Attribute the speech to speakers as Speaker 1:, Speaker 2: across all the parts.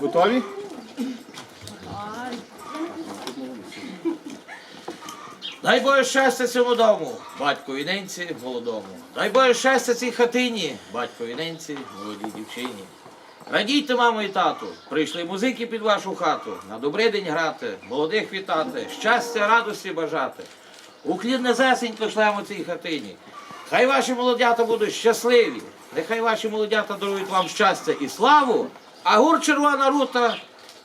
Speaker 1: Готові?
Speaker 2: Дай Боже щастя цьому дому, батькові ненці молодому. Дай Боже щастя цій хатині, батькові ненці молодій дівчині. Радійте, мамо і тату, прийшли музики під вашу хату, на добрий день грати, молодих вітати, щастя, радості бажати. Уклін засенько шлемо цій хатині. Хай ваші молодята будуть щасливі, нехай ваші молодята дарують вам щастя і славу, а гур червона рута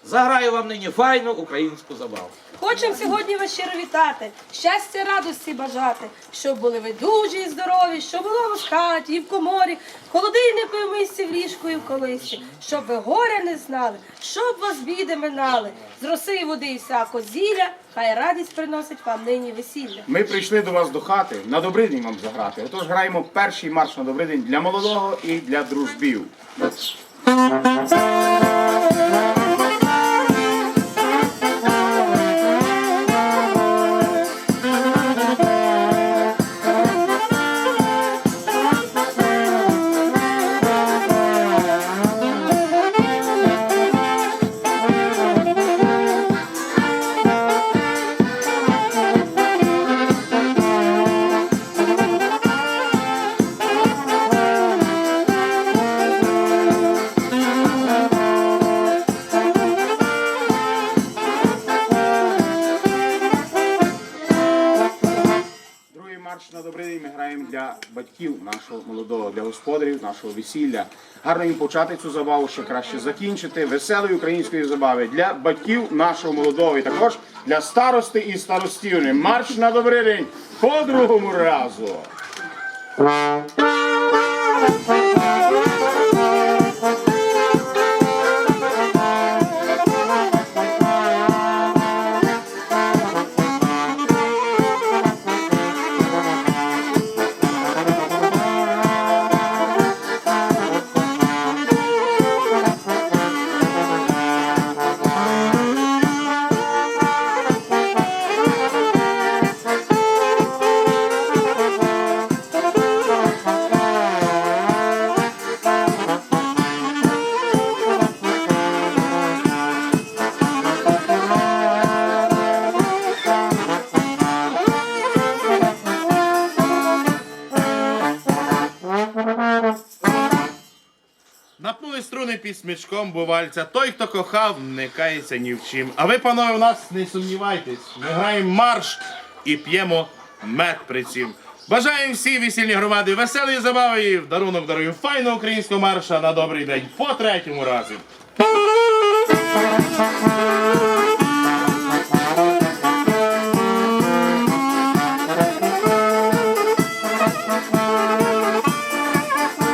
Speaker 2: заграє вам нині файну українську забаву.
Speaker 3: Хочемо сьогодні вас щиро вітати, щастя, радості бажати, щоб були ви дужі і здорові, щоб було в хаті і в коморі, в холодильнику і в мисці, в ліжку і в колисі, щоб ви горя не знали, щоб вас біди минали, з роси і води і всяко зілля, хай радість приносить вам нині весілля.
Speaker 1: Ми прийшли до вас до хати на добрий день вам заграти. Отож граємо перший марш на добрий день для молодого і для дружбів. Другий на добрий день ми граємо для батьків нашого молодого, для господарів нашого весілля. Гарно їм почати цю забаву, ще краще закінчити. Веселої української забави для батьків нашого молодого і також для старости і старостівни. Марш на добрий день по другому разу.
Speaker 4: Напнули струни під смічком бувальця. Той, хто кохав, не кається ні в чим. А ви, панове, в нас не сумнівайтесь. Ми граємо марш і п'ємо мед при цім. Бажаємо всій весільній громаді веселої забави і в дарунок дарую файного українського марша на добрий день по третьому разі.